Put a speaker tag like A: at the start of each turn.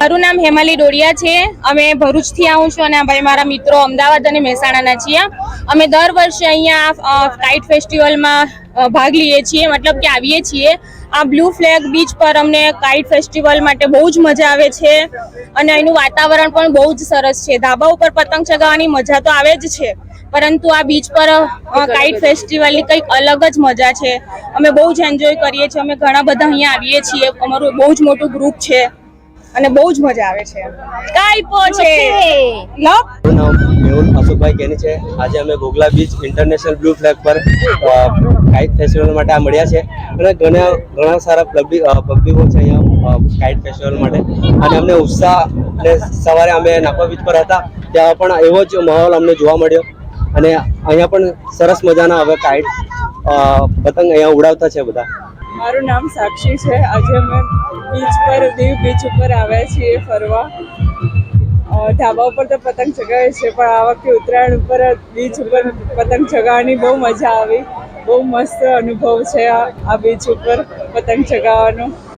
A: મારું નામ હેમાલી ડોડિયા છે. અમે ભરૂચથી આવું છું અને ભાઈ મારા મિત્રો અમદાવાદ અને મહેસાણાના છીએ. અમે દર વર્ષે અહીંયા કાઇટ ફેસ્ટિવલમાં ભાગ લઈએ છીએ. મતલબ કે આવીએ છીએ. આ બ્લુ ફ્લેગ બીચ પર અમને કાઇટ ફેસ્ટિવલ માટે બહુ જ મજા આવે છે અને અહીંનું વાતાવરણ પણ બહુ જ સરસ છે. ધાબા ઉપર પતંગ ચગાવવાની મજા તો આવે જ છે, પરંતુ આ બીચ પર કાઇટ ફેસ્ટિવલની કંઈક અલગ જ મજા છે. અમે બહુ જ એન્જોય કરીએ છીએ, અમે ઘણા બધા અહીંયા આવીએ છીએ. અમારું બહુ જ મોટું ગ્રુપ છે અને બહુ જ મજા આવે છે. કાઈપો છે
B: મારું નામ મેહુલ અશોકભાઈ કેની છે. આજે અમે Gogla beach international blue flag પર કાઇટ ફેસ્ટિવલ માટે આ મળ્યા છે. અને ઘણા ઘણા સારા પબ્લિક પબ્લિકો છે અહીંયા કાઇટ ફેસ્ટિવલ માટે. અને અમને ઉત્સાહ અને સવારે અમે નાપા બીચ પર હતા ત્યાં પણ એવો જ માહોલ અમને જોવા મળ્યો. અને અહીંયા પણ સરસ મજાના હવે કાઇટ પતંગ અહીંયા ઉડાવતા છે બધા.
C: મારું નામ સાક્ષી છે. આજે અમે બીચ પર દીવ બીચ ઉપર આવ્યા છીએ ફરવા. ધાબા ઉપર તો પતંગ ચગાવે છે, પણ આ વખતે ઉત્તરાયણ ઉપર બીચ ઉપર પતંગ ચગાવવાની બહુ મજા આવી. બહુ મસ્ત અનુભવ છે આ બીચ ઉપર પતંગ ચગાવવાનો.